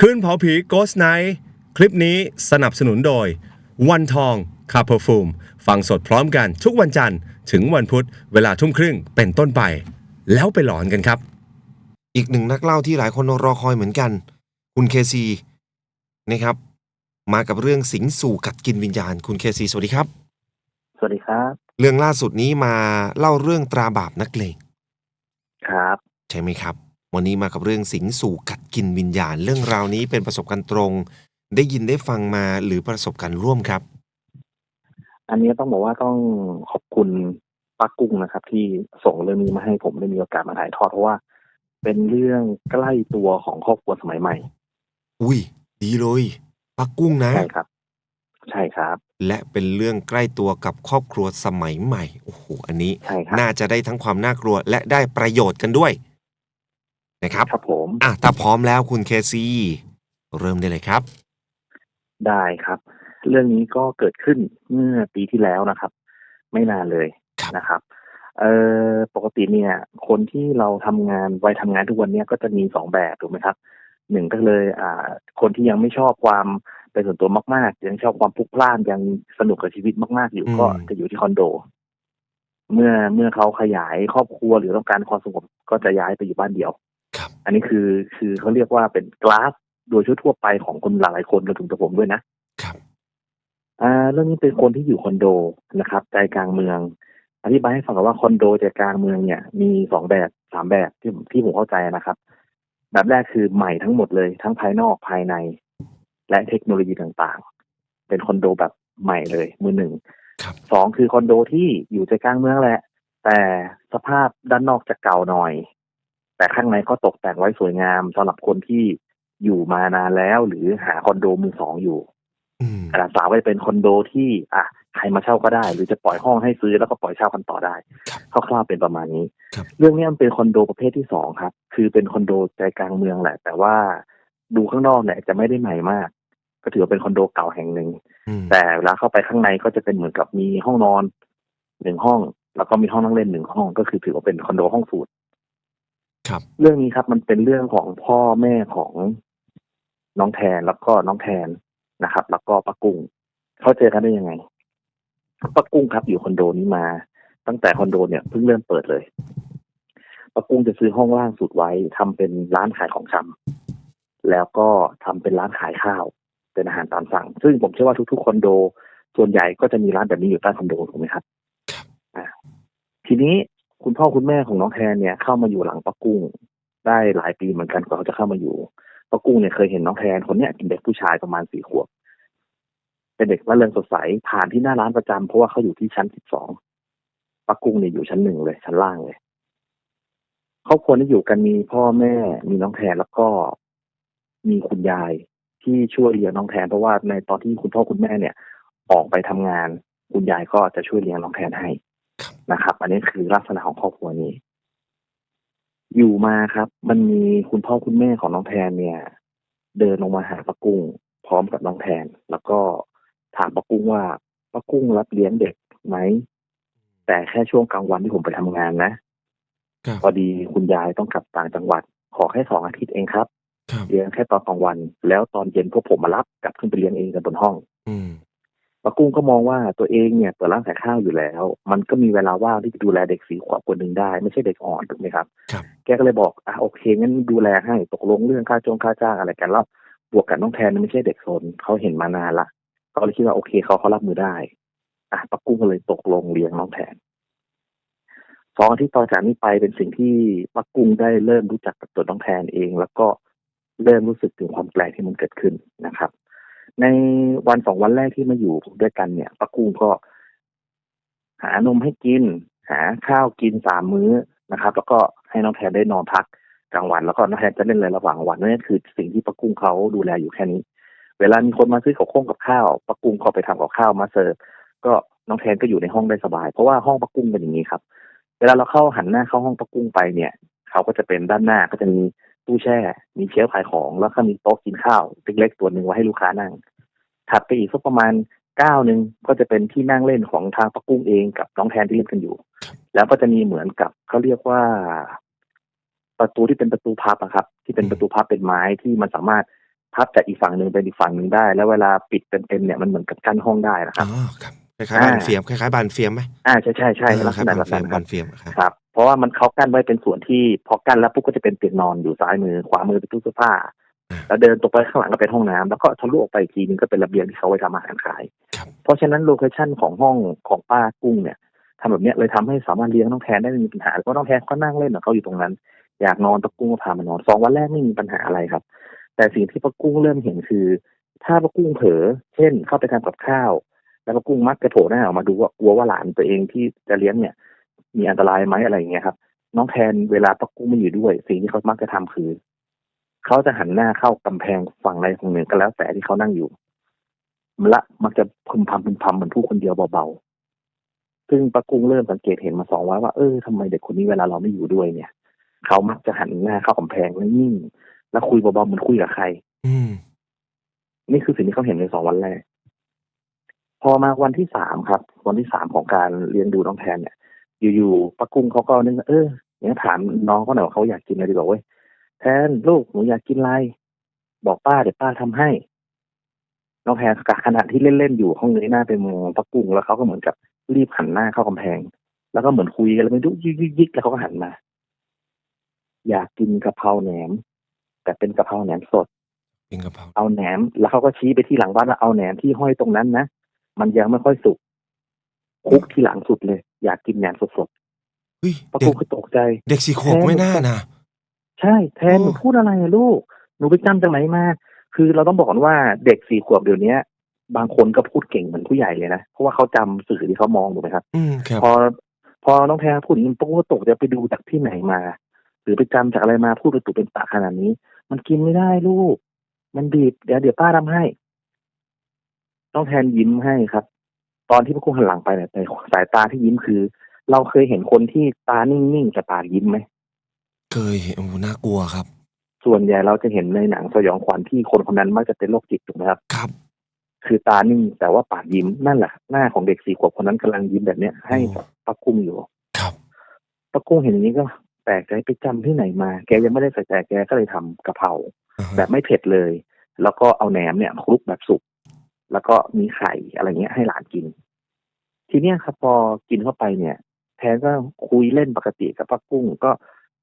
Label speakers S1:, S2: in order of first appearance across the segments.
S1: คืนเผาผี Ghost Night คลิปนี้สนับสนุนโดย วันทองคาเพอร์ฟูมฟังสดพร้อมกันทุกวันจันทร์ถึงวันพุธเวลาทุ่มครึ่งเป็นต้นไป แล้วไปหลอนกันครับ
S2: อีกหนึ่งนักเล่าที่หลายคนรอคอยเหมือนกัน คุณเคซีนะครับ มากับเรื่องสิงสู่กัดกินวิญญาณ คุณเคซีสวัสดีครับ
S3: สวัสดีครับ
S2: เรื่องล่าสุดนี้มาเล่าเรื่องตราบาปนักเลง
S3: ครับ
S2: ใช่ไหมครับ วันนี้มากับเรื่องสิงสู่กัดกินวิญญาณ เรื่องราวนี้เป็นประสบการณ์ตรง ได้ยินได้ฟังมาหรือประสบการณ์ร่วมครับ
S3: อันนี้ต้องบอกว่าต้องขอบคุณป้ากุ้งนะครับ ที่ส่งเรื่องนี้มาให้ผมได้มีโอกาสมาถ่ายทอดเพราะว่า เป็นเรื่องใกล้ตัวของครอบครัวสมัยใหม่
S2: อุ้ย ดีเลยปักกุ้งนะ
S3: ใช่ครับ ใช่ครับ
S2: และเป็นเรื่องใกล้ตัวกับครอบครัวสมัยใหม่โอ้โหอันนี้
S3: ใช่ครับ
S2: น่าจะได้ทั้งความน่ากลัวและได้ประโยชน์กันด้วย นะครับ
S3: ครับผม
S2: อะถ้าพร้อมแล้วคุณเคซีเริ่มได้เลยครับ
S3: ได้ครับ เรื่องนี้ก็เกิดขึ้นเมื่อปีที่แล้วนะครับ ไม่นานเลย
S2: ครับ
S3: นะครับเอ่อปกติเนี่ย คนที่เราทำงานวัยทำงานทุกวันเนี้ยก็จะมีสองแบบถูกไหมครับหนึ่งก็เลย อ่า คนที่ยังไม่ชอบความเป็นส่วนตัวมากๆยังชอบความพลุกพล่านยังสนุกกับชีวิตมาก ๆ อยู่
S2: อืม
S3: ก็จะอยู่ที่คอนโด เมื่อเมื่อเขาขยายครอบครัวหรือต้องการความสงบก็จะย้ายไปอยู่บ้านเดียว
S2: ครับ
S3: อันนี้คือคือเขาเรียกว่าเป็นกราฟโดยทั่วๆไปของคนหลายๆคนรวมถึงตัวผมด้วยนะ
S2: ครับ
S3: อ่าเรื่องนี้เป็นคนที่อยู่คอนโดนะครับใจกลางเมือง อธิบายให้ฟังก่อนว่าคอนโดใจกลางเมืองเนี่ย มีสองแบบสามแบบที่ที่ผมเข้าใจนะครับ แบบแรกคือใหม่ทั้งหมดเลยทั้งภายนอกภายใน และเทคโนโลยีต่างๆ เป็นคอนโดแบบใหม่เลย มือหนึ่ง
S2: ครับ
S3: สองคือคอนโดที่อยู่ใจกลางเมืองแหละ แต่สภาพด้านนอกจะเก่าหน่อย แต่ข้างในก็ตกแต่งไว้สวยงามสำหรับคนที่อยู่มานานแล้ว หรือหาคอนโดมือสองอยู่
S2: อืม
S3: อันดับสามก็จะเป็นคอนโดที่ อะใครมาเช่าก็ได้ หรือจะปล่อยห้องให้ซื้อแล้วก็ปล่อยเช่ากันต่อได้
S2: ครับ
S3: คร่าวๆเป็นประมาณนี้
S2: ครับ
S3: เรื่องนี้มันเป็นคอนโดประเภทที่สองครับ คือเป็นคอนโดใจกลางเมืองแหละ แต่ว่าดูข้างนอกเนี่ยจะไม่ได้ใหม่มาก ก็ถือว่าเป็นคอนโดเก่าแห่งหนึ่ง
S2: อืม
S3: แต่เวลาเข้าไปข้างในก็จะเป็นเหมือนกับมีห้องนอนหนึ่งห้อง แล้วก็มีห้องนั่งเล่นหนึ่งห้อง ก็คือถือว่าเป็นคอนโดห้องสูตร
S2: ครับ
S3: เรื่องนี้ครับมันเป็นเรื่องของพ่อแม่ของน้องแทนแล้วก็น้องแทนนะครับ แล้วก็ป้ากุ้งเขาเจอกันได้ยังไงป้ากุ้งครับอยู่คอนโดนี้มา ตั้งแต่คอนโดเนี่ยเพิ่งเริ่มเปิดเลยป้ากุ้งจะซื้อห้องล่างสุดไว้ทำเป็นร้านขายของชำแล้วก็ทำเป็นร้านขายข้าว เป็นอาหารตามสั่ง ซึ่งผมเชื่อว่าทุกๆคอนโด ส่วนใหญ่ก็จะมีร้านแบบนี้อยู่ใต้คอนโดถูกไหมครับ
S2: ครับ
S3: อ่าทีนี้ คุณพ่อคุณแม่ของน้องแทนเนี่ย เข้ามาอยู่หลังป้ากุ้ง ได้หลายปีเหมือนกันกว่าเขาจะเข้ามาอยู่ป้ากุ้งเนี่ยเคยเห็นน้องแทนคนเนี้ยเป็นเด็กผู้ชายประมาณสี่ขวบเป็นเด็กร่าเริงสดใสผ่านที่หน้าร้านประจำเพราะว่าเขาอยู่ที่ชั้นสิบสองป้ากุ้งเนี่ยอยู่ชั้นหนึ่งเลยชั้นล่างเลยครอบครัวที่อยู่กันมีพ่อแม่มีน้องแทนแล้วก็มีคุณยายที่ช่วยเลี้ยงน้องแทนเพราะว่าในตอนที่คุณพ่อคุณแม่เนี่ย ออกไปทำงาน คุณยายก็จะช่วยเลี้ยงน้องแทนให้ นะครับ อันนี้คือลักษณะของครอบครัวนี้ อยู่มาครับ มันมีคุณพ่อคุณแม่ของน้องแทนเนี่ย เดินลงมาหาป้ากุ้ง พร้อมกับน้องแทน แล้วก็ถามป้ากุ้งว่าป้ากุ้งรับเลี้ยงเด็กไหมแต่แค่ช่วงกลางวันที่ผมไปทำงานนะครับพอดีคุณยายต้องกลับต่างจังหวัด ขอแค่สองอาทิตย์เองครับ
S2: ครับ
S3: เลี้ยงแค่ตอนกลางวัน แล้วตอนเย็นพวกผมมารับกลับขึ้นไปเลี้ยงเองกันบนห้อง
S2: อืม
S3: ป้ากุ้งก็มองว่าตัวเองเนี่ยเปิดร้านขายข้าวอยู่แล้ว มันก็มีเวลาว่างที่จะดูแลเด็กสีขวบคนหนึ่งได้ ไม่ใช่เด็กอ่อนถูกไหมครับ
S2: ครับ
S3: แกก็เลยบอกอะโอเคงั้นดูแลให้ตกลงเรื่องค่าจงค่าจ้างอะไรกันแล้วบวกกับน้องแทนมันไม่ใช่เด็กซนเขาเห็นมานานละก็เลยคิดว่าโอเคเขาเขารับมือได้อะป้ากุ้งก็เลยตกลงเลี้ยงน้องแทนสองอาที่ต่อจากนี้ไปเป็นสิ่งที่ป้ากุ้งได้เริ่มรู้จักกับตัวน้องแทนเอง แล้วก็เริ่มรู้สึกถึงความแปลกที่มันเกิดขึ้นนะครับ ในวันสองวันแรกที่มาอยู่ด้วยกันเนี่ยป้ากุ้งก็ หานมให้กิน หาข้าวกินสามมื้อนะครับ แล้วก็ให้น้องแทนได้นอนพักกลางวันแล้วก็น้องแทนจะเล่นอะไรระหว่างวันนั่นคือสิ่งที่ป้ากุ้งเขาดูแลอยู่แค่นี้ เวลามีคนมาซื้อกับข้องกับข้าวป้ากุ้งก็ไปทำกับข้าวมาเสิร์ฟก็น้องแทนก็อยู่ในห้องได้สบาย เพราะว่าห้องป้ากุ้งเป็นอย่างนี้ครับ เวลาเราเข้าหันหน้าเข้าห้องป้ากุ้งไปเนี่ย เขาก็จะเป็นด้านหน้าก็จะมี ตู้แช่ มีเชลฟ์ขายของ แล้วก็มีโต๊ะกินข้าวเล็กๆตัวหนึ่งไว้ให้ลูกค้านั่ง ถัดไปอีกสักประมาณก้าวหนึ่งก็จะเป็นที่นั่งเล่นของทางป้ากุ้งเองกับน้องแทนที่เล่นกันอยู่ แล้วก็จะมีเหมือนกับเขาเรียกว่า ประตูที่เป็นประตูพับอะครับ ที่เป็นประตูพับเป็นไม้ที่มันสามารถพับจากอีกฝั่งหนึ่งเป็นอีกฝั่งหนึ่งได้ แล้วเวลาปิดเต็มๆเนี่ยมันเหมือนกับกั้นห้องได้นะครับ
S2: ครับคล้ายๆบานเฟียมคล้ายๆบานเฟียมไหม
S3: อ่าใช่ใช่ใช่
S2: เออ
S3: ลัก
S2: ค
S3: ษ
S2: ล้าย
S3: ณะ
S2: บาน
S3: แบบ
S2: เฟีย
S3: นั้
S2: ม
S3: นครับ
S2: บานเฟียมครับ
S3: ครับเพราะว่ามันเขากั้นไว้เป็นส่วนที่พอกั้นแล้วปุ๊บก็จะเป็นเตียงนอนอยู่ซ้ายมือ ขวามือเป็นตู้เสื้อผ้า
S2: อ่า
S3: แล้วเดินตรงไปข้างหลังก็เป็นห้องน้ำแล้วก็ทะลุออกไปอีกทีนึงก็เป็นระเบียงที่เขาไว้ทำอาหารขาย
S2: ครับ
S3: เพราะฉะนั้นโลเคชั่นของห้องของป้ากุ้งเนี่ยทำแบบเนี้ยเลยทำให้สามารถเลี้ยงน้องแทนได้ไม่มีปัญหาเพราะน้องแทนก็นั่งเล่นของเขาอยู่ตรงนั้น อยากนอนป้ากุ้งก็พามานอนสองวันแรกไม่มีปัญหาอะไรครับ แต่สิ่งที่ป้ากุ้งเริ่มเห็นคือ ถ้าป้ากุ้งเผลอเช่นเข้าไปทำกับข้าว แล้วป้ากุ้งมักจะโผล่หน้าออกมาดูว่ากลัวว่าหลานตัวเองที่จะเลี้ยงเนี่ย มีอันตรายไหมอะไรอย่างเงี้ยครับ น้องแทนเวลาป้ากุ้งไม่อยู่ด้วย สิ่งที่เขามักจะทำคือเขาจะหันหน้าเข้ากำแพงฝั่งใดฝั่งหนึ่งก็แล้วแต่ที่เขานั่งอยู่ละมักจะพึมพำพึมพำเหมือนผู้คนเดียวเบาๆ ซึ่งป้ากุ้งเริ่มสังเกตเห็นมาสองวันว่าเออทำไมเด็กคนนี้เวลาเราไม่อยู่ด้วยเนี่ยเขามักจะหันหน้าเข้ากำแพงแล้วนิ่งแล้วคุยเบาๆเหมือนคุยกับใคร
S2: อืม
S3: นี่คือสิ่งที่เขาเห็นในสองวันแรก พอมาวันที่สามครับ วันที่สามของการเลี้ยงดูน้องแทนเนี่ย อยู่ๆป้ากุ้งเขาก็นึกว่าเออเนี่ยถามน้องเขาหน่อยว่าเขาอยากกินอะไรดีกว่าเว้ยแทนลูกหนูอยากกินอะไร บอกป้าเดี๋ยวป้าทำให้ น้องแทนขณะที่เล่นๆอยู่ห้องนี้หน้าไปมองป้ากุ้งแล้วเขาก็เหมือนกับรีบหันหน้าเข้ากำแพง แล้วก็เหมือนคุยกันแล้วไม่รู้ยิกยิกยิกแล้วเขาก็หันมาอยากกินกะเพราแหนม แต่เป็นกะเพราแหนมสด
S2: เป็นกะเพรา
S3: เอาแหนม แล้วเขาก็ชี้ไปที่หลังบ้านว่าเอาแหนมที่ห้อยตรงนั้นนะ มันยังไม่ค่อยสุกคลุกที่หลังสุดเลย อยากกินแหนมสด
S2: เฮ้ย
S3: ๆปราก
S2: เด็
S3: ฏ
S2: ก
S3: คือตกใจ
S2: เด็กสี่ขวบ
S3: แทน
S2: ไม่น่านะ
S3: ใช่ แทน
S2: โอ้
S3: หนูพูดอะไรอะลูกหนูไปจำจากไหนมาคือเราต้องบอกก่อนว่าเด็กสี่ขวบเดี๋ยวนี้บางคนก็พูดเก่งเหมือนผู้ใหญ่เลยนะ เพราะว่าเขาจำสื่อที่เขามองถูกไหมครับ
S2: อืมครับ
S3: พอพอน้องแพรพูดอย่างนี้ปุ๊บก็ตกจะไปดูจากที่ไหนมา หรือไปจำจากอะไรมาพูดไปตุเป็นปากขนาดนี้ มันกินไม่ได้ลูก มันบีบเดี๋ยวเดี๋ยวป้าทำให้ น้องแทนยิ้มให้ครับ ตอนที่พวกคุณหันหลังไปเนี่ยแต่สายตาที่ยิ้มคือ เราเคยเห็นคนที่ตานิ่งๆแต่ปากยิ้มไหม
S2: เคยเห็นโอ้โหน่ากลัวครับ
S3: ส่วนใหญ่เราจะเห็นในหนังสยองขวัญที่คนคนนั้นมักจะเป็นโรคจิตถูกไหมครับ
S2: ครับ
S3: คือตานิ่งแต่ว่าปากยิ้มนั่นแหละหน้าของเด็กสี่ขวบคนนั้นกำลังยิ้มแบบเนี้ยให้กับป้ากุ้งอยู่
S2: ครับ
S3: ป้ากุ้งเห็นอย่างนี้ก็แปลกใจไปจำที่ไหนมา แกยังไม่ได้ใส่ใจแกก็เลยทำกะเพรา
S2: อ่าฮะ
S3: แบบไม่เผ็ดเลย แล้วก็เอาแหนมเนี่ยคลุกแบบสุก แล้วก็มีไข่อะไรเงี้ยให้หลานกิน ทีเนี้ยครับพอกินเข้าไปเนี่ย แทนก็คุยเล่นปกติกับป้ากุ้ง ก็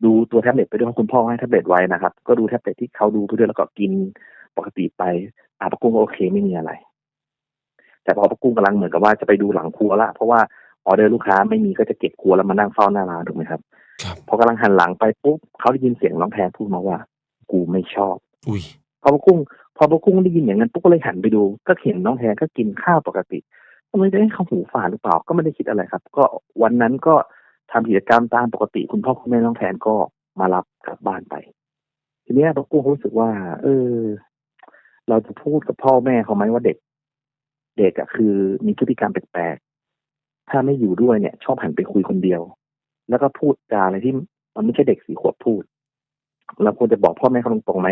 S3: ดูตัวแท็บเล็ตไปด้วยเพราะคุณพ่อให้แท็บเล็ตไว้นะครับ ก็ดูแท็บเล็ตที่เขาดูไปด้วยแล้วก็กินปกติไปอ่าป้ากุ้งก็โอเคไม่มีอะไร แต่พอป้ากุ้งกำลังเหมือนกับว่าจะไปดูหลังครัวละเพราะว่าออเดอร์ลูกค้าไม่มีก็จะเก็บครัวแล้วมานั่งเฝ้าหน้าร้านถูกไหมครับ
S2: ครับ
S3: พอกำลังหันหลังไปปุ๊บเขาได้ยินเสียงน้องแทนพูดมาว่า กูไม่ชอบ
S2: อุ้ย
S3: พอปะกุ้ง พอปะกุ้งได้ยินอย่างนั้นปุ๊บก็เลยหันไปดู ก็เห็นน้องแทนก็กินข้าวปกติก็ไม่ได้เขาหูฝาดหรือเปล่าก็ไม่ได้คิดอะไรครับ ก็วันนั้นก็ทำกิจกรรมตามปกติ คุณพ่อคุณแม่น้องแทนก็มารับกลับบ้านไป ทีนี้ยปะกุ้งเขารู้สึกว่า เออ เราจะพูดกับพ่อแม่เขาไหมว่าเด็ก เด็กอะคือ มีพฤติกรรมแปลกๆถ้าไม่อยู่ด้วยเนี่ย ชอบหันไปคุยคนเดียว แล้วก็พูดจาอะไรที่มันไม่ใช่เด็กสี่ขวบพูด เราควรจะบอกพ่อแม่เขาตรงๆไหม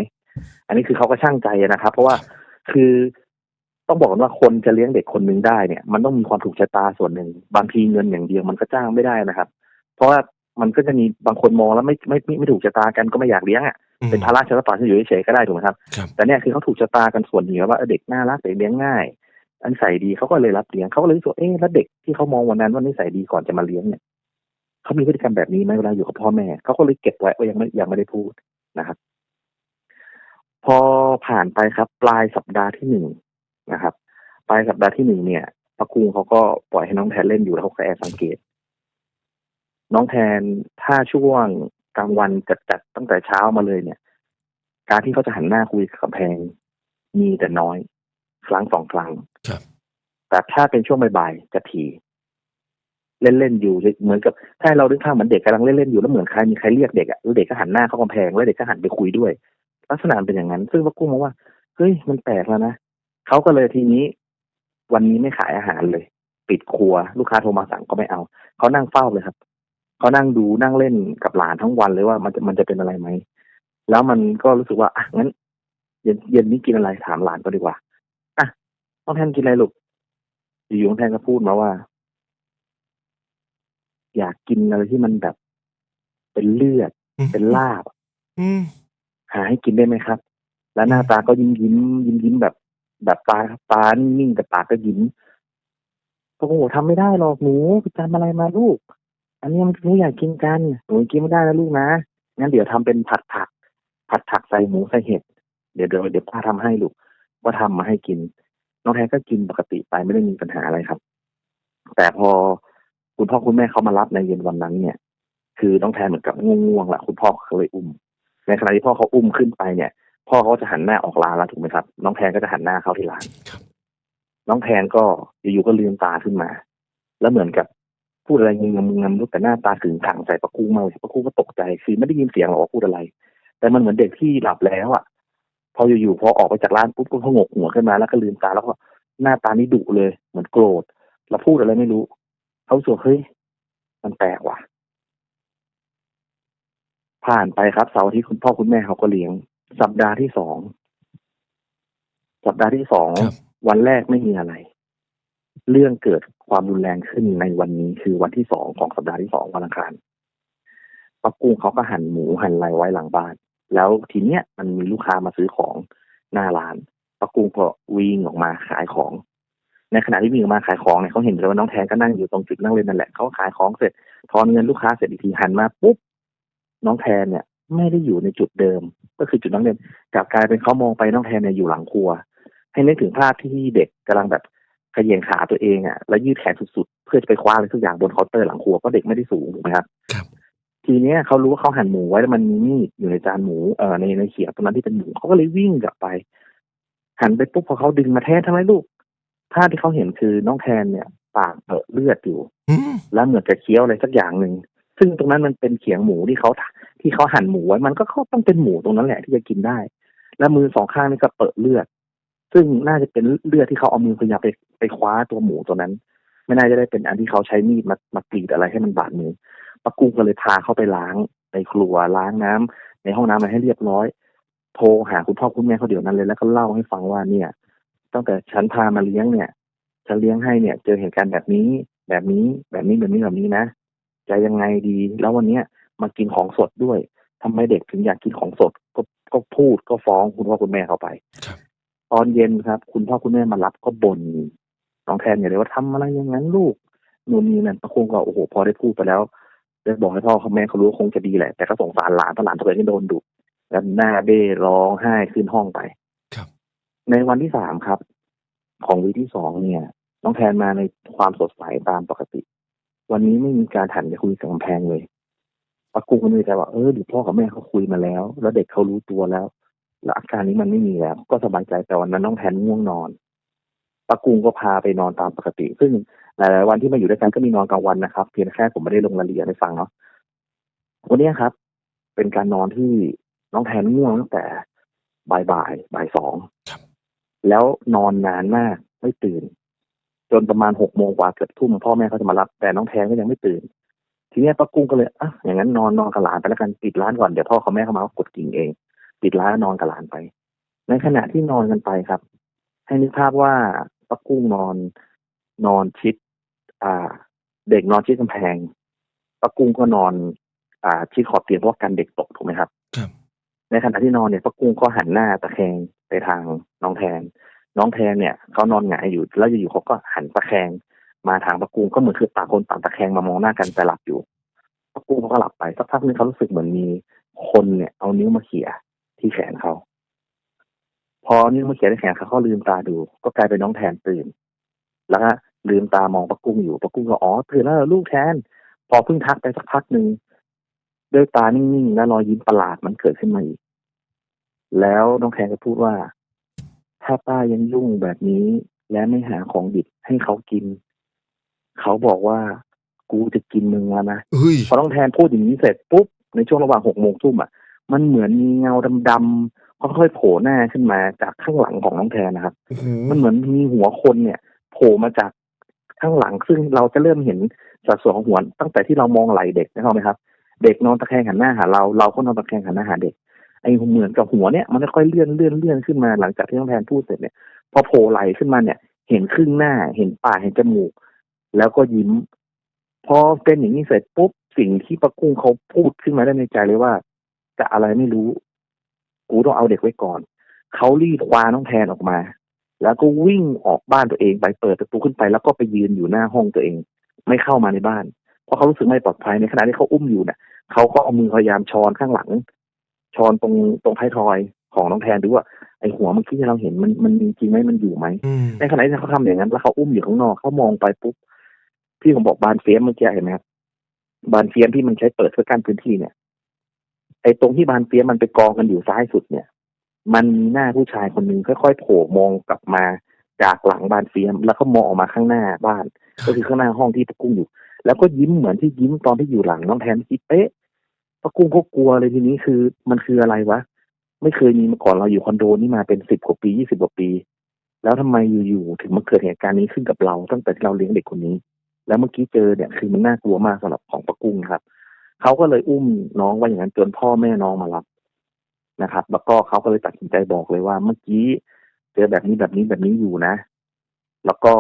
S3: อันนี้คือเขาก็ช่างใจนะครับ เพราะว่าคือต้องบอกก่อนว่าคนจะเลี้ยงเด็กคนหนึ่งได้เนี่ย มันต้องมีความถูกชะตาส่วนหนึ่ง บางทีเงินอย่างเดียวมันก็จ้างไม่ได้นะครับ เพราะว่ามันก็จะมีบางคนมองแล้วไม่ไม่ไม่ไม่ถูกชะตากันก็ไม่อยากเลี้ยงอะ
S2: อืม
S3: เป็นภาระชะตาที่อยู่เฉยๆก็ได้ถูกไหมครับ
S2: ครับ
S3: แต่เนี่ยคือเขาถูกชะตากันส่วนหนึ่งว่าเออเด็กน่ารักเด็กเลี้ยงง่ายอันใส่ดีเขาก็เลยรับเลี้ยงเขาก็เลยรู้สึกว่าเอ๊ะแล้วเด็กที่เขามองวันนั้นว่านิสัยดีก่อนจะมาเลี้ยงเนี่ย เขามีพฤติกรรมแบบนี้ไหมเวลาอยู่กับพ่อแม่เขาก็เลยเก็บไว้ว่ายังไม่ยังไม่ได้พูดนะครับ พอผ่านไปครับ ปลายสัปดาห์ที่หนึ่งนะครับ ปลายสัปดาห์ที่หนึ่งเนี่ยป้ากุ้งเขาก็ปล่อยให้น้องแทนเล่นอยู่แล้วเขาก็แอบสังเกต น้องแทนถ้าช่วงกลางวันจัดๆตั้งแต่เช้ามาเลยเนี่ย การที่เขาจะหันหน้าคุยกับกำแพง มีแต่น้อย ครั้งสองครั้ง
S2: ครับ
S3: แต่ถ้าเป็นช่วงบ่ายๆจะถี่ เล่นๆอยู่เหมือนกับถ้าเราดึกภาพเหมือนเด็กกำลังเล่นๆอยู่แล้วเหมือนใครมีใครเรียกเด็กอะแล้วเด็กก็หันหน้าเข้ากำแพงแล้วเด็กก็หันไปคุยด้วย ลักษณะเป็นอย่างนั้น ซึ่งป้ากุ้งมองว่าเฮ้ยมันแปลกแล้วนะเขาก็เลยทีนี้ วันนี้ไม่ขายอาหารเลย ปิดครัวลูกค้าโทรมาสั่งก็ไม่เอาเขานั่งเฝ้าเลยครับเขานั่งดูนั่งเล่นกับหลานทั้งวันเลยว่ามันจะมันจะเป็นอะไรไหมแล้วมันก็รู้สึกว่าอะงั้นเย็นเย็นนี้กินอะไรถามหลานก็ดีกว่าอะน้องแทนกินอะไรลูกอยู่ๆน้องแทนก็พูดมาว่า อยากกินอะไรที่มันแบบ เป็นเลือด เป็นลาบ
S2: อืม
S3: หาให้กินได้ไหมครับ แล้วหน้าตาก็ยิ้มยิ้มยิ้มยิ้มแบบ แบบตาตานิ่งๆแต่ปากก็ยิ้มก็โอ้โหทำไม่ได้หรอกหนูไปจำอะไรมาลูก อันนี้มันหนูอยากกินกันหนูกินไม่ได้นะลูกนะงั้นเดี๋ยวทำเป็นผัดผัก ผัดผักใส่หมูใส่เห็ดเดี๋ยวเดี๋ยวเดี๋ยวป้าทำให้ลูกว่าทำมาให้กิน น้องแทนก็กินปกติไปไม่ได้มีปัญหาอะไรครับ แต่พอ คุณพ่อคุณแม่เขามารับในเย็นวันนั้นเนี่ย คือน้องแทนเหมือนกับง่วงๆแหละคุณพ่อเขาเลยอุ้ม ในขณะที่พ่อเขาอุ้มขึ้นไปเนี่ย พ่อเขาจะหันหน้าออกร้านแล้วถูกไหมครับ น้องแทนก็จะหันหน้าเข้าที่ร้าน
S2: ครับ
S3: น้องแทนก็อยู่ๆก็ลืมตาขึ้นมา แล้วเหมือนกับพูดอะไรงงงงๆแต่หน้าตาขึงขังใส่ปะกุ้งมากเลยปะกุ้งก็ตกใจคือไม่ได้ยินเสียงหรอกว่าพูดอะไร แต่มันเหมือนเด็กที่หลับแล้วอะ พออยู่ๆพอออกไปจากร้านปุ๊บก็พงกหัวขึ้นมาแล้วก็ลืมตาแล้วก็หน้าตานี่ดุเลย เหมือนโกรธแล้วพูดอะไรไม่รู้ เขารู้สึกว่าเฮ้ยมันแปลกว่ะ ผ่านไปครับเสาร์อาที่คุณพ่อคุณแม่เขาก็เลี้ยง สัปดาห์ที่สองสัปดาห์ที่สอง
S2: ครับ
S3: วันแรกไม่มีอะไร เรื่องเกิดความรุนแรงขึ้นในวันนี้คือวันที่สองของสัปดาห์ที่สองวันอังคารปักกุ้งเขาก็หั่นหมูหั่นอะไรไว้หลังบ้าน แล้วทีเนี้ยมันมีลูกค้ามาซื้อของหน้าร้านปักกุ้งก็วิ่งออกมาขายของ ในขณะที่วิ่งออกมาขายของเนี่ยเขาเห็นเลยว่าน้องแทนก็นั่งอยู่ตรงจุดนั่งเล่นนั่นแหละเขาขายของเสร็จทอนเงินลูกค้าเสร็จอีกทีหันมาปุ๊บน้องแทนเนี่ย ไม่ได้อยู่ในจุดเดิม ก็คือจุดนั่งเล่นกลับกลายเป็นเขามองไปน้องแทนเนี่ยอยู่หลังครัว ให้นึกถึงภาพที่เด็กกำลังแบบเขย่งขาตัวเองอะแล้วยืดแขนสุดๆเพื่อจะไปคว้าอะไรทุกอย่างบนเคาน์เตอร์หลังครัวเพราะเด็กไม่ได้สูงถูกไหมครับ
S2: ครับ
S3: ทีเนี้ยเขารู้ว่าเขาหั่นหมูไว้แล้วมันมีมีดอยู่ในจานหมูเอ่อในในเขียงตรงนั้นที่เป็นหมูเขาก็เลยวิ่งกลับไป หันไปปุ๊บพอเขาดึงมาแทนทำไมลูก ภาพที่เขาเห็นคือน้องแทนเนี่ย ปากเปิดเลือดอยู่
S2: อืม
S3: แล้วเหมือนจะเคี้ยวอะไรสักอย่างหนึ่งซึ่งตรงนั้นมันเป็นเขียงหมูที่เขาที่เขาหั่นหมูไว้มันก็เขาต้องเป็นหมูตรงนั้นแหละที่จะกินได้ แล้วมือสองข้างนี่ก็เปิดเลือด ซึ่งน่าจะเป็นเลือดที่เขาเอามือพยายามไปไปคว้าตัวหมูตัวนั้น ไม่น่าจะได้เป็นอันที่เขาใช้มีดมามากรีดอะไรให้มันบาดมือปากุ้งก็เลยพาเขาไปล้างในครัวล้างน้ำในห้องน้ำอะไรให้เรียบร้อย โทรหาคุณพ่อคุณแม่เขาเดี๋ยวนั้นเลยแล้วก็เล่าให้ฟังว่าเนี่ย ตั้งแต่ฉันพามาเลี้ยงเนี่ย ฉันเลี้ยงให้เนี่ย เจอเหตุการณ์แบบนี้ แบบนี้ แบบนี้แบบนี้แบบนี้นะจะยังไงดี แล้ววันเนี้ยมากินของสดด้วยทำไมเด็กถึงอยากกินของสดก็ก็พูดก็ฟ้องคุณพ่อคุณแม่เขาไป
S2: ครับ
S3: ตอนเย็นครับ คุณพ่อคุณแม่มารับก็บ่นน้องแทนอย่าเลยว่าทำอะไรอย่างนั้นลูกนู่นนี่นั่นพระคงก็โอ้โหพอได้พูดไปแล้วได้บอกให้พ่อเขาแม่เขารู้คงจะดีแหละ แต่ก็สงสารหลานเพราะหลานตัวเองก็โดนดุแล้วหน้าเบ้ร้องไห้ขึ้นห้องไป
S2: ครับ
S3: ในวันที่สามครับ ของวีที่สองเนี่ย น้องแทนมาในความสดใสตามปกติ วันนี้ไม่มีการถันไปคุยกับกำแพงเลยปากุ้งก็นึกใจว่าเออเดี๋ยวพ่อกับแม่เขาคุยมาแล้ว แล้วเด็กเขารู้ตัวแล้ว แล้วอาการนี้มันไม่มีแล้ว ก็สบายใจแต่วันนั้นน้องแทนง่วงนอนปากุ้งก็พาไปนอนตามปกติ ซึ่งหลายๆวันที่มาอยู่ด้วยกันก็มีนอนกลางวันนะครับ เพียงแค่ผมไม่ได้ลงรายละเอียดให้ฟังเนาะวันนี้ครับ เป็นการนอนที่น้องแทนง่วงตั้งแต่บ่ายบ่ายบ่ายสอง แล้วนอนนานมากไม่ตื่น จนประมาณหกโมงกว่าเกือบทุ่มพ่อแม่เขาจะมารับ แต่น้องแทนก็ยังไม่ตื่น ทีนี้ป้ากุ้งก็เลยอะอย่างนั้นนอนนอนกับหลานไปแล้วกันปิดร้านก่อนเดี๋ยวพ่อเขาแม่เขามาก็กดกิ่งเองปิดร้านนอนกับหลานไป ในขณะที่นอนกันไปครับ ให้นึกภาพว่าป้ากุ้งนอนนอนชิด อ่า เด็กนอนชิดกำแพงป้ากุ้งก็นอน อ่าชิดขอบเตียงเพราะว่ากันเด็กตกถูกไหมครับ ในขณะที่นอนเนี่ยป้ากุ้งก็หันหน้าตะแคงไปทางน้องแทน น้องแทนเนี่ยเขานอนหงายอยู่ แล้วอยู่ๆเขาก็หันตะแคงมาทางป้ากุ้งก็เหมือนคือต่างคนต่างตะแคงมามองหน้ากันแต่หลับอยู่ป้ากุ้งเขาก็หลับไปสักพักนึงเขารู้สึกเหมือนมีคนเนี่ยเอานิ้วมาเขี่ยที่แขนเขาพอนิ้วมาเขี่ยที่แขนเขาเขาลืมตาดู ก็กลายเป็นน้องแทนตื่นแล้วก็ลืมตามองป้ากุ้งอยู่ป้ากุ้งก็อ๋อตื่นแล้วลูกแทน พอเพิ่งทักไปสักพักหนึ่ง ด้วยตานิ่งๆและรอยยิ้มประหลาดมันเกิดขึ้นมาอีก แล้วน้องแทนก็พูดว่า ถ้าป้ายังยุ่งแบบนี้ และไม่หาของดิบให้เขากิน เขาบอกว่ากูจะกินมึงแล้วนะ
S2: เฮ้ย
S3: พอน้องแทนพูดอย่างนี้เสร็จปุ๊บในช่วงระหว่างหกโมงทุ่มอะ มันเหมือนมีเงาดำๆค่อยๆโผล่หน้าขึ้นมาจากข้างหลังของน้องแทนนะครับ
S2: โอ้โห
S3: มันเหมือนมีหัวคนเนี่ย โผล่มาจากข้างหลังซึ่งเราจะเริ่มเห็นสัดส่วนของหัวตั้งแต่ที่เรามองไหล่เด็กนะครับไหมครับ เด็กนอนตะแคงหันหน้าหาเราเราก็นอนตะแคงหันหน้าหาเด็กไอ้เหมือนกับหัวเนี่ยมันค่อยเลื่อนเลื่อนเลื่อนขึ้นมาหลังจากที่น้องแทนพูดเสร็จเนี่ย พอโผล่ไหลขึ้นมาเนี่ย เห็นครึ่งหน้าเห็นปากเห็นจมูก แล้วก็ยิ้ม พอเป็นอย่างนี้เสร็จปุ๊บสิ่งที่ปะกุ้งเขาพูดขึ้นมาได้ในใจเลยว่าจะอะไรไม่รู้ กูต้องเอาเด็กไว้ก่อนเขารีดคว้าน้องแทนออกมา แล้วก็วิ่งออกบ้านตัวเองไปเปิดประตูขึ้นไป แล้วก็ไปยืนอยู่หน้าห้องตัวเอง ไม่เข้ามาในบ้าน เพราะเขารู้สึกไม่ปลอดภัยในขณะที่เขาอุ้มอยู่เนี่ย เขาก็เอามือพยายามช้อนข้างหลังช้อนตรงตรงท้ายทอยของน้องแทนดูว่าไอหัวเมื่อกี้ที่เราเห็นมันมันมีจริงไหมมันอยู่ไหม
S2: อืม
S3: ในขณะที่เขาทำอย่างนั้น แล้วเขาอุ้มอยู่ข้างนอกเขามองไปปุ๊บที่ผมบอกบานเฟียมเมื่อกี้เห็นไหมครับบานเฟียมที่มันใช้เปิดเพื่อกั้นพื้นที่เนี่ย ไอ้ตรงที่บานเฟียมมันไปกองกันอยู่ซ้ายสุดเนี่ย มันมีหน้าผู้ชายคนหนึ่งค่อยๆโผล่มองกลับมาจากหลังบานเฟียม แล้วก็มองออกมาข้างหน้าบ้าน ก็คือข้างหน้าห้องที่ปะกุ้งอยู่ แล้วก็ยิ้มเหมือนที่ยิ้มตอนที่อยู่หลังน้องแทนที่เป๊ะ ปะกุ้งก็กลัวเลยทีนี้คือมันคืออะไรวะ ไม่เคยมีมาก่อนเราอยู่คอนโดนี่มาเป็นสิบกว่าปียี่สิบกว่าปี แล้วทำไมอยู่ๆถึงมาเกิดเหตุการณ์นี้ขึ้นกับเรา ตั้งแต่ที่เราเลี้ยงเด็กคนนี้ แล้วเมื่อกี้เจอเนี่ยคือมันน่ากลัวมากสำหรับของปะกุ้งครับเขาก็เลยอุ้มน้องไว้อย่างนั้นจนพ่อแม่น้องมารับนะครับ แล้วก็เขาก็เลยตัดสินใจบอกเลยว่า เมื่อกี้เจอแบบนี้แบบนี้แบบนี้อยู่นะ แล้วก็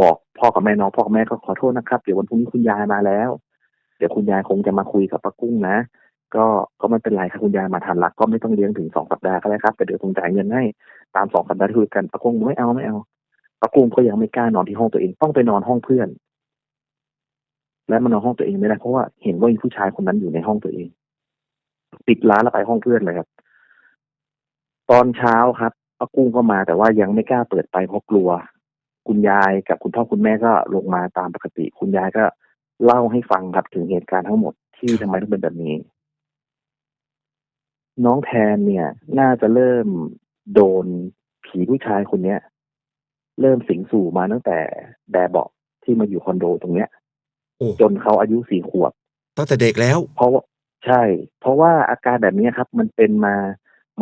S3: บอกพ่อกับแม่น้องพ่อกับแม่ก็ขอโทษนะครับ เดี๋ยววันพรุ่งนี้คุณยายมาแล้ว ดี๋ยวคุณยายคงจะมาคุยกับปะกุ้งนะก็ก็ไม่เป็นไรครับคุณยายมาทันละก็ไม่ต้องเลี้ยงถึงสองสัปดาห์ก็ได้ครับแต่เดี๋ยวผมจ่ายเงินให้ตามสองสัปดาห์ที่คุยกันปะกุ้งไม่เอาไม่เอาปะกุ้งก็ยังไม่กล้านอนที่ห้องตัวเองต้องไปนอนห้องเพื่อน และมานอนห้องตัวเองไม่ได้เพราะว่าเห็นว่ามีผู้ชายคนนั้นอยู่ในห้องตัวเอง ปิดร้านแล้วไปห้องเพื่อนเลยครับ ตอนเช้าครับปะกุ้งก็มาแต่ว่ายังไม่กล้าเปิดไปเพราะกลัว คุณยายกับคุณพ่อคุณแม่ก็ลงมาตามปกติ คุณยายก็ เล่าให้ฟังครับถึงเหตุการณ์ทั้งหมดที่ทำไมต้องเป็นแบบนี้ น้องแทนเนี่ย น่าจะเริ่มโดนผีผู้ชายคนเนี้ย เริ่มสิงสู่มาตั้งแต่แบบเบาะที่มาอยู่คอนโดตรงเนี้ย
S2: โอ้
S3: จนเขาอายุสี่ขวบ
S2: ตั้งแต่เด็กแล้ว
S3: เพราะว่าใช่ เพราะว่าอาการแบบนี้ครับ มันเป็นมา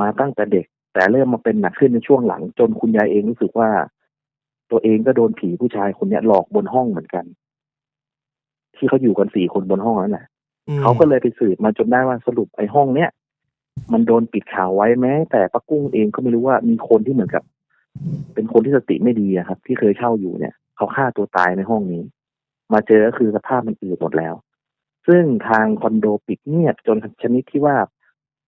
S3: มาตั้งแต่เด็ก แต่เริ่มมาเป็นหนักขึ้นในช่วงหลัง จนคุณยายเองรู้สึกว่า ตัวเองก็โดนผีผู้ชายคนเนี้ยหลอกบนห้องเหมือนกัน ที่เขาอยู่กันสี่คนบนห้องนั่นแหละ
S2: อืม
S3: เขาก็เลยไปสืบมาจนได้ว่าสรุปไอ้ห้องเนี้ยมันโดนปิดข่าวไว้แม้ แต่ป้ากุ้งเองก็ไม่รู้ว่ามีคนที่เหมือนกับ เป็นคนที่สติไม่ดีอะครับ ที่เคยเช่าอยู่เนี่ย เขาฆ่าตัวตายในห้องนี้ มาเจอก็คือสภาพมันอืดหมดแล้ว ซึ่งทางคอนโดปิดเงียบจนชนิดที่ว่า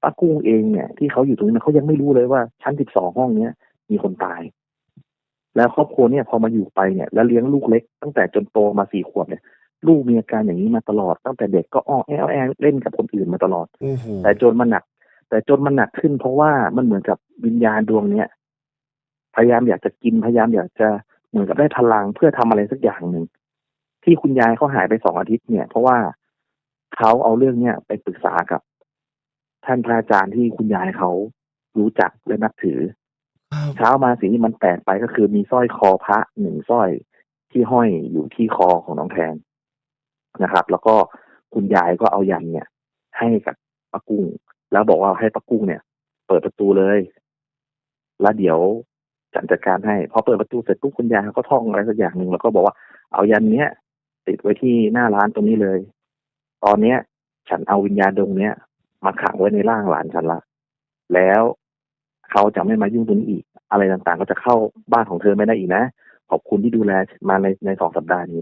S3: ป้ากุ้งเองเนี่ย ที่เขาอยู่ตรงนี้เขายังไม่รู้เลยว่าชั้นสิบสองห้องเนี้ยมีคนตาย แล้วครอบครัวเนี่ยพอมาอยู่ไปเนี่ย แล้วเลี้ยงลูกเล็กตั้งแต่จนโตมาสี่ขวบเนี่ย ลูกมีอาการอย่างนี้มาตลอดตั้งแต่เด็กก็อ้อแอแอเล่นกับคนอื่นมาตลอด
S2: โอ้โห
S3: แต่จนมันหนัก แต่จนมันหนักขึ้น เพราะว่ามันเหมือนกับวิญญาณดวงเนี้ยพยายามอยากจะกินพยายามอยากจะเหมือนกับได้พลังเพื่อทำอะไรสักอย่างหนึ่งที่คุณยายเขาหายไปสองอาทิตย์เนี่ย เพราะว่าเขาเอาเรื่องเนี้ยไปปรึกษากับ ท่านพระอาจารย์ที่คุณยายเขารู้จักและนับถือ
S2: ครับ
S3: เช้ามาสิ่งที่มันแปลกไปก็คือมีสร้อยคอพระหนึ่งสร้อยที่ห้อยอยู่ที่คอของน้องแทน นะครับ แล้วก็คุณยายก็เอายันเนี่ย ให้กับป้ากุ้ง แล้วบอกว่าให้ป้ากุ้งเนี่ย เปิดประตูเลย แล้วเดี๋ยวจัดจัดการให้พอเปิดประตูเสร็จปุ๊บคุณยายเขาก็ท่องอะไรสักอย่างหนึ่งแล้วก็บอกว่าเอายันเนี้ยติดไว้ที่หน้าร้านตรงนี้เลย ตอนเนี้ย ฉันเอาวิญญาณดวงเนี้ยมาขังไว้ในร่างหลานฉันละ แล้วเขาจะไม่มายุ่งตรงนี้อีก อะไรต่างๆ ก็จะเข้าบ้านของเธอไม่ได้อีกนะ ขอบคุณที่ดูแลมาในในสองสัปดาห์นี้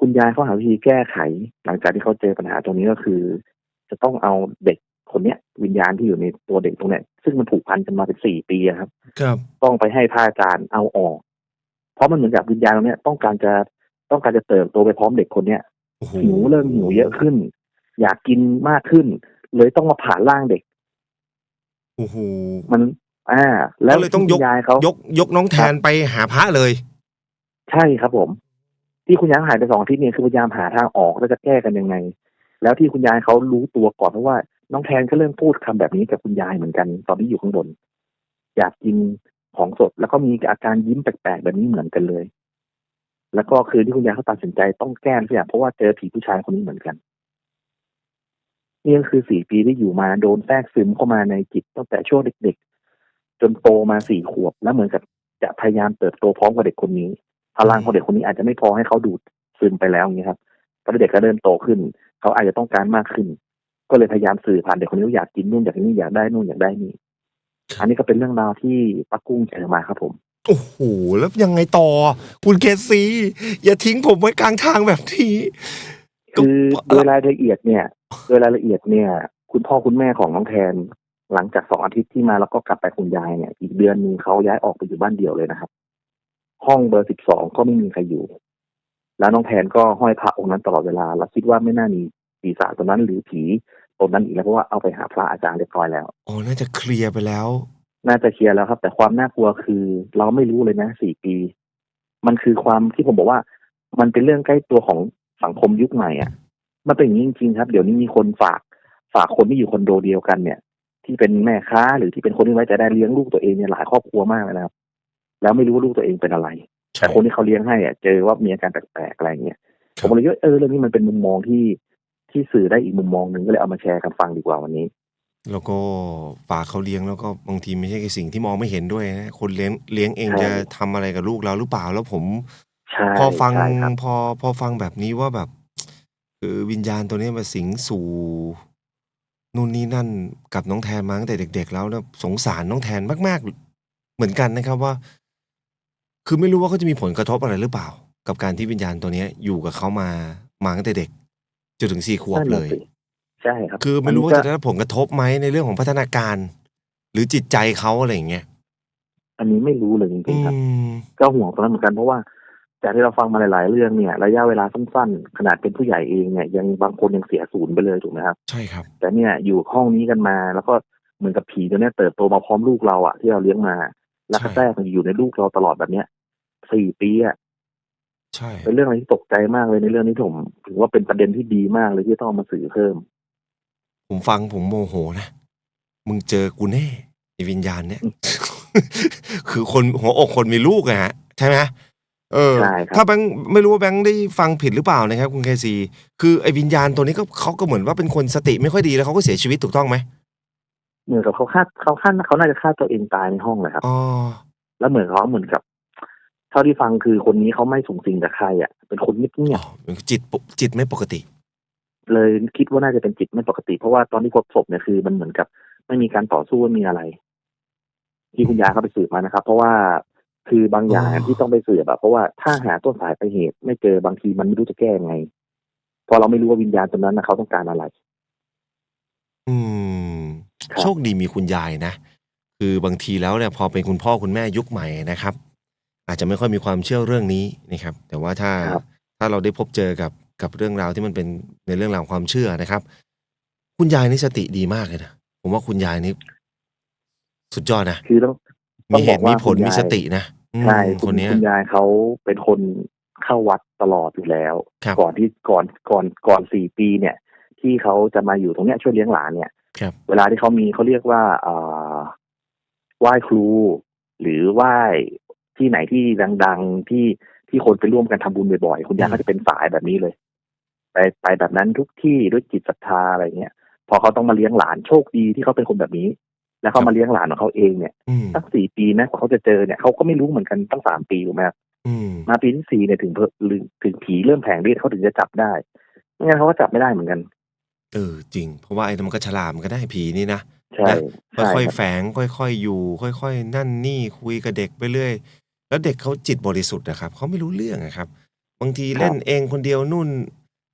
S3: คุณยายเขาหาวิธีแก้ไข หลังจากที่เขาเจอปัญหาตรงนี้ก็คือ จะต้องเอาเด็กคนเนี้ย วิญญาณที่อยู่ในตัวเด็กตรงเนี้ยซึ่งมันผูกพันกันมาเป็นสี่ปีอะครับ
S2: ครับ
S3: ต้องไปให้พระอาจารย์เอาออก เพราะมันเหมือนกับวิญญาณตรงเนี้ยต้องการจะต้องการจะเติบโตไปพร้อมเด็กคนเนี้ย
S2: โอ้โห
S3: หิวเริ่มหิวเยอะขึ้น อยากกินมากขึ้น เลยต้องมาผ่านร่างเด็ก
S2: โอ้โห
S3: มัน อ่า แล้ว
S2: ก็เลยต้องยก
S3: คุณยายเขา
S2: ยกยกน้องแทนไปหาพระเลย
S3: ใช่ครับผม ที่คุณยายหายไปสองอาทิตย์เนี่ยคือพยายามหาทางออกแล้วจะแก้กันยังไง แล้วที่คุณยายเขารู้ตัวก่อนเพราะว่า น้องแทนก็เริ่มพูดคำแบบนี้กับคุณยายเหมือนกันตอนที่อยู่ข้างบน อยากกินของสดแล้วก็มีอาการยิ้มแปลกๆแบบนี้เหมือนกันเลย แล้วก็คือที่คุณยายเขาตัดสินใจต้องแก้ทุกอย่างเพราะว่าเจอผีผู้ชายคนนี้เหมือนกันนี่ก็คือสี่ปีที่อยู่มาโดนแทรกซึมเข้ามาในจิตตั้งแต่ช่วงเด็กๆ จนโตมาสี่ขวบแล้วเหมือนกับจะพยายามเติบโตพร้อมกับเด็กคนนี้ พลังของเด็กคนนี้อาจจะไม่พอให้เขาดูดซึมไปแล้วอย่างนี้ยครับตอนเด็กก็เริ่มโตขึ้น เขาอาจจะต้องการมากขึ้น ก็เลยพยายามสื่อผ่านเด็กคนนี้ว่าอยากกินนู่นอยากนี่อยากได้นู่นอยากได้นี่อันนี้ก็เป็นเรื่องราวที่ปักกุ้งเจอมาครับผม
S2: โอ้โหแล้วยังไงต่อ คุณเคซี อย่าทิ้งผมไว้กลางทางแบบนี้ก็
S3: คือโดยรายละเอียดเนี่ย โดยรายละเอียดเนี่ย คุณพ่อคุณแม่ของน้องแทน หลังจากสองอาทิตย์ที่มาแล้วก็กลับไปคุณยายเนี่ย อีกเดือนหนึงเขาย้ายออกไปอยู่บ้านเดี่ยวเลยนะครับ ห้องเบอร์สิบสองก็ไม่มีใครอยู่ แล้วน้องแทนก็ห้อยพระองค์นั้นตลอดเวลาแล้วคิดว่าไม่น่ามีปีศาจตรงนั้นหรือผีตรงนั้นอีกแล้วเพราะว่าเอาไปหาพระอาจารย์เรียบร้อยแล้ว
S2: อ๋อ น่าจะเคลียร์ไปแล้ว
S3: น่าจะเคลียร์แล้วครับ แต่ความน่ากลัวคือ เราไม่รู้เลยนะสี่ปี มันคือความที่ผมบอกว่า มันเป็นเรื่องใกล้ตัวของสังคมยุคใหม่อะ มันเป็นอย่างนี้จริงๆครับ เดี๋ยวนี้มีคนฝากฝากคนที่อยู่คอนโดเดียวกันเนี่ย ที่เป็นแม่ค้าหรือที่เป็นคนที่ไว้ใจได้เลี้ยงลูกตัวเองเนี่ยหลายครอบครัวมากเลยนะครับ แล้วไม่รู้ว่าลูกตัวเองเป็นอะไรแต่คนที่เขาเลี้ยงให้อะเจอว่ามีอาการแปลกๆอะไรอย่างเงี้ย
S2: ค
S3: ผ
S2: รับ
S3: มเลยคิดว่าเออเรื่องนี้มันเป็นมุมมองที่ที่สื่อได้อีกมุมมองหนึ่งก็เลยเอามาแชร์กันฟังดีกว่าวันนี้
S2: แล้วก็ฝากเขาเลี้ยงแล้วก็บางทีไม่ใช่แค่สิ่งที่มองไม่เห็นด้วยนะคนเลี้ยงเลี้ยงเอง
S3: ใช่
S2: จะทำอะไรกับลูกเราหรือเปล่าแล้วผม
S3: ใช่
S2: พอฟัง
S3: ใช่ครับ
S2: พอพอฟังแบบนี้ว่าแบบคือวิญญาณตัวนี้มาสิงสู่นู่นนี่นั่นกับน้องแทนมาตั้งแต่เด็ก ๆ แล้วนะสงสารน้องแทนมาก ๆ เหมือนกันนะครับว่า คือไม่รู้ว่าเขาจะมีผลกระทบอะไรหรือเปล่า กับการที่วิญญาณตัวเนี้ยอยู่กับเขามามาตั้งแต่เด็กจนถึงสี่ขวบ
S3: นั่น
S2: เล
S3: น่ะ
S2: ย
S3: สิใช่ครับ
S2: คือไม่รู้ว่า
S3: อัน
S2: จะ
S3: นี้
S2: ได้รับผลกระทบไหมในเรื่องของพัฒนาการ หรือจิตใจเขาอะไรอย่างเงี้ย
S3: อันนี้ไม่รู้เลยจ
S2: อื
S3: ริงๆครับ
S2: ม
S3: ก็ห่วงตรงนั้นเหมือนกันเพราะว่าจากที่เราฟังมาหลาย ๆ เรื่องเนี่ย ระยะเวลาสั้นๆ ขนาดเป็นผู้ใหญ่เองเนี่ยยังบางคนยังเสียศูนย์ไปเลยถูกไหมครับ
S2: ใช่ครับ
S3: แต่เนี่ยอยู่ห้องนี้กันมา แล้วก็เหมือนกับผีตัวเนี้ยเติบโตมาพร้อมลูกเราอะที่เราเลี้ยงมา แล้วก็
S2: ใช่
S3: แทรกมาอยู่ในลูกเราตลอดแบบเนี้ย สี่ปีอะ
S2: ใช่
S3: เป็นเรื่องอะไรที่ตกใจมากเลยในเรื่องนี้ผมถือว่าเป็นประเด็นที่ดีมากเลยที่ต้องเอามาสื่อเพิ่ม
S2: ผมฟังผมโมโหนะมึงเจอกูแน่ไอ้วิญญาณเนี่ย คือคนหัวอกคนมีลูกอะฮะใช่ไหมเออ
S3: ใช่ครับ
S2: ถ้าแบงค์ไม่รู้ว่าแบงค์ได้ฟังผิดหรือเปล่านะครับ คุณเคซีคือไอ้วิญญาณตัวนี้ก็เขาก็เหมือนว่าเป็นคนสติไม่ค่อยดีแล้วเขาก็เสียชีวิตถูกต้องไหม
S3: เหมือนกับเขาฆ่าเขาฆ่าเขาน่าจะฆ่าตัวเองตายในห้องเลยครับ
S2: อ๋อ
S3: แล้วเหมือนเขาเหมือนกับเท่าที่ฟังคือคนนี้เขาไม่สูงสิงกับใครอะ เป็นคนเงียบ
S2: อ๋อจิตปกจิตไม่ปกติ
S3: ๆเลยคิดว่าน่าจะเป็นจิตไม่ปกติ เพราะว่าตอนที่พบศพเนี่ยคือ มันเหมือนกับไม่มีการต่อสู้ไม่มีอะไร ที่คุณยายเขาไปสืบมานะครับ เพราะว่าคือบางอย่าง
S2: อ๋อ
S3: ที่ต้องไปสืบแบบเพราะว่าถ้าหาต้นสายไปลายเหตุ ไม่เจอบางทีมันไม่รู้จะแก้ยังไงเพราะเราไม่รู้ว่าวิญญาณตรงนั้นนะเขาต้องการอะไร
S2: อืม
S3: ครับ
S2: โชคดีมีคุณยายนะคือบางทีแล้วเนี่ยพอเป็นคุณพ่อคุณแม่ยุคใหม่นะครับ อาจจะไม่ค่อยมีความเชื่อเรื่องนี้นะครับ แต่ว่าถ้า
S3: ครับ
S2: ถ้าเราได้พบเจอกับกับเรื่องราวที่มันเป็นในเรื่องราวความเชื่อนะครับ คุณยายนี่สติดีมากเลยนะผมว่าคุณยายนี่สุดยอดนะ
S3: คือต้อง
S2: มีเหตุ
S3: ต้องบอกว่า
S2: มีผล
S3: คุณยาย
S2: มีสตินะอืม
S3: ใช่
S2: ค
S3: คุณ
S2: นเนี้ย
S3: คุณยายเขาเป็นคนเข้าวัดตลอดอยู่แล้ว
S2: ครับ
S3: ก่อนที่ก่อนก่อนก่อนสี่ปีเนี่ย ที่เขาจะมาอยู่ตรงเนี้ยช่วยเลี้ยงหลานเนี่ย
S2: ครับ
S3: เวลาที่เขามีเขาเรียกว่าเอ่อไหว้ครู หรือไหว้ ที่ไหนที่ดังๆที่ที่คนไปร่วมกันทำบุญบ่อยๆคุณยาย
S2: อืม
S3: เขาจะเป็นสายแบบนี้เลย ไปไปแบบนั้นทุกที่ด้วยจิตศรัทธาอะไรเงี้ย พอเขาต้องมาเลี้ยงหลานโชคดีที่เขาเป็นคนแบบนี้ แล้วเขามาเลี้ยงหลานของเขาเองเนี่ย
S2: อืม
S3: ตั้งสี่ปีนะกว่าเขาจะเจอเนี่ยเขาก็ไม่รู้เหมือนกันตั้งสามปีถูกไหมครับ
S2: อืม
S3: มาปีที่สี่เนี่ยถึงเพถึงถึงผีเริ่มแผงฤทธิ์เขาถึงจะจับได้ไม่งั้นเขาก็จับไม่ได้เหมือนกัน
S2: เออจริง เพราะว่าไอ้นั่นมันก็ฉลาดมันก็ได้ผีนี่นะ
S3: ใช่
S2: นะ
S3: ใช่
S2: ค่อย
S3: ค
S2: ๆ
S3: รับ
S2: แฝงค่อยๆอยู่ ค่อยๆนั่นนี่คุยกับเด็กไปเรื่อย แล้วเด็กเขาจิตบริสุทธิ์นะครับเขาไม่รู้เรื่องอะครับ บางทีเล่นเองคนเดียวนู่น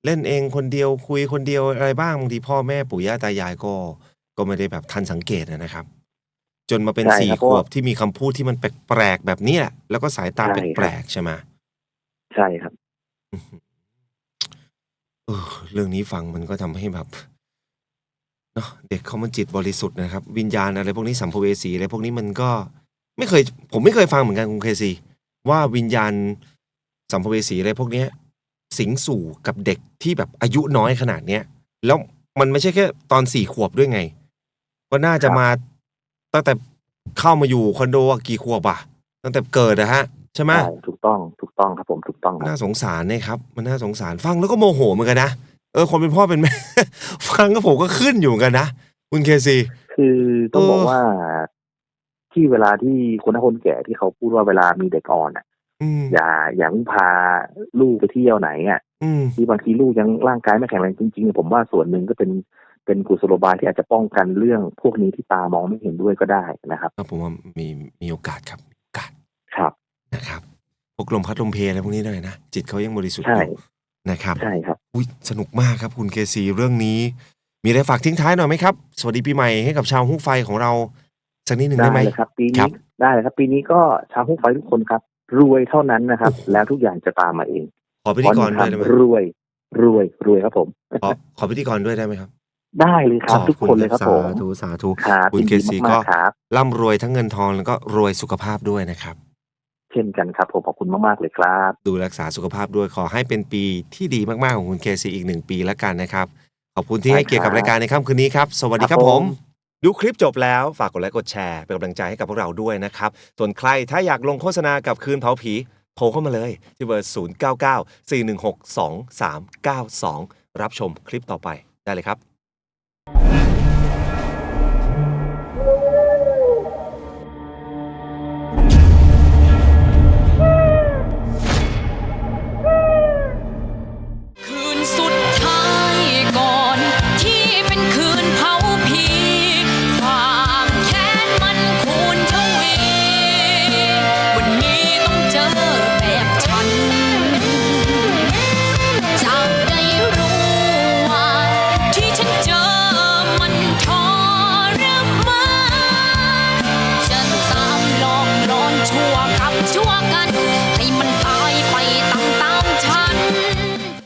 S2: เล่นเองคนเดียวคุยคนเดียวอะไรบ้างบางทีพ่อแม่ปู่ย่าตายายก็ก็ไม่ได้แบบทันสังเกตอะนะครับ จนมาเป็น
S3: ใช่
S2: สี่
S3: ครับ
S2: ข
S3: เพราะ
S2: ว
S3: ว่า
S2: บที่มีคำพูดที่มันแปลกๆแบบเนี้ยแล้วก็สายตา
S3: ใช่ครับ
S2: แปลกๆใช่ไหม
S3: ใช่ครับ
S2: เออเรื่องนี้ฟังมันก็ทำให้แบบเนาะเด็กเขามันจิตบริสุทธิ์นะครับ วิญญาณอะไรพวกนี้สัมภเวสีอะไรพวกนี้มันก็ ไม่เคย ผมไม่เคยฟังเหมือนกันคุณเคซีว่าวิญญาณสัมภเวสีอะไรพวกเนี้ย สิงสู่กับเด็กที่แบบอายุน้อยขนาดเนี้ย แล้วมันไม่ใช่แค่ตอนสี่ขวบด้วยไง ก็น่าจะ
S3: ครับ
S2: มาตั้งแต่เข้ามาอยู่คอนโดอะกี่ขวบอะตั้งแต่เกิดอะฮะ ใช่ไหม
S3: ใช่ถูกต้องถูกต้องครับผมถูกต้องค
S2: น่า
S3: รับ
S2: สงสารเนี่ยครับ มันน่าสงสารฟังแล้วก็โมโหเหมือนกันนะเออคนเป็นพ่อเป็นแม่ ฟังก็ผมก็ขึ้นอยู่เหมือนกันนะคุณเคซี
S3: คือต้อง
S2: เออ
S3: บอกว่า ที่เวลาที่คนเฒ่าคนแก่ที่เขาพูดว่าเวลามีเด็กอ่อนอะ
S2: อืม
S3: อย่าอย่าเพิ่งพาลูกไปเที่ยวไหนอะ
S2: อืม
S3: ที่บางทีลูกยังร่างกายไม่แข็งแรงจริงๆ ผมว่าส่วนหนึ่งก็เป็นเป็นกุศโลบายที่อาจจะป้องกันเรื่องพวกนี้ที่ตามองไม่เห็นด้วยก็ได้นะครับ
S2: ครับผมว่ามีมีโอกาสครับมีโอกาส
S3: ครับ
S2: นะครับพวกลมพัดลมเพลอะไรพวกนี้หน่อยนะจิตเขายังบริสุทธิ์
S3: ใช่
S2: อยู่นะครับ
S3: ใช่ครับ
S2: อุ้ยสนุกมากครับคุณเคซีเรื่องนี้ มีอะไรฝากทิ้งท้ายหน่อยไหมครับ สวัสดีปีใหม่ให้กับชาวฮุกไฟของเรา สักนิดหนึ่งได้ไหม
S3: เลยครับ ปี
S2: ครั
S3: นี้
S2: บ
S3: ได้เลยครับ ปีนี้ก็ชาวหุ้นไฟทุกคนครับ รวยเท่านั้นนะครับ แล้วทุกอย่างจะตามมาเอง
S2: ขอพิธีกรด้วยได้ไหม
S3: รวย รวยรวยครับผม
S2: ขอขอพิธีกรด้วยได้ไหมครับ
S3: ได้เลยครับ ทุกคนเลยครับผม
S2: สาธุสาธุ
S3: ครับ
S2: คุณ
S3: ยิน
S2: เค
S3: ดี
S2: ซี
S3: มา
S2: ก็
S3: กๆครับ
S2: ร่ำรวยทั้งเงินทองแล้วก็รวยสุขภาพด้วยนะครับ
S3: เช่นกันครับผมขอบคุณมากๆเลยครับ
S2: ดูรักษาสุขภาพด้วยขอให้เป็นปีที่ดีมากๆของคุณเคซีอีกหนึ่งปีแล้วกันนะครับขอบคุณที่ให้เกียรติกับรายการในค่ำคืนนี้ครับ สวัสดีครับ
S3: ครับ
S2: ผ
S3: ผมม
S2: ดูคลิปจบแล้วฝากกดไลค์กดแชร์เป็นกำลังใจให้กับพวกเราด้วยนะครับ ส่วนใครถ้าอยากลงโฆษณากับคืนเผาผีโทรเข้ามาเลยที่เบอร์ 0 9 9 4 1 6 2 3 9 2 รับชมคลิปต่อไปได้เลยครับ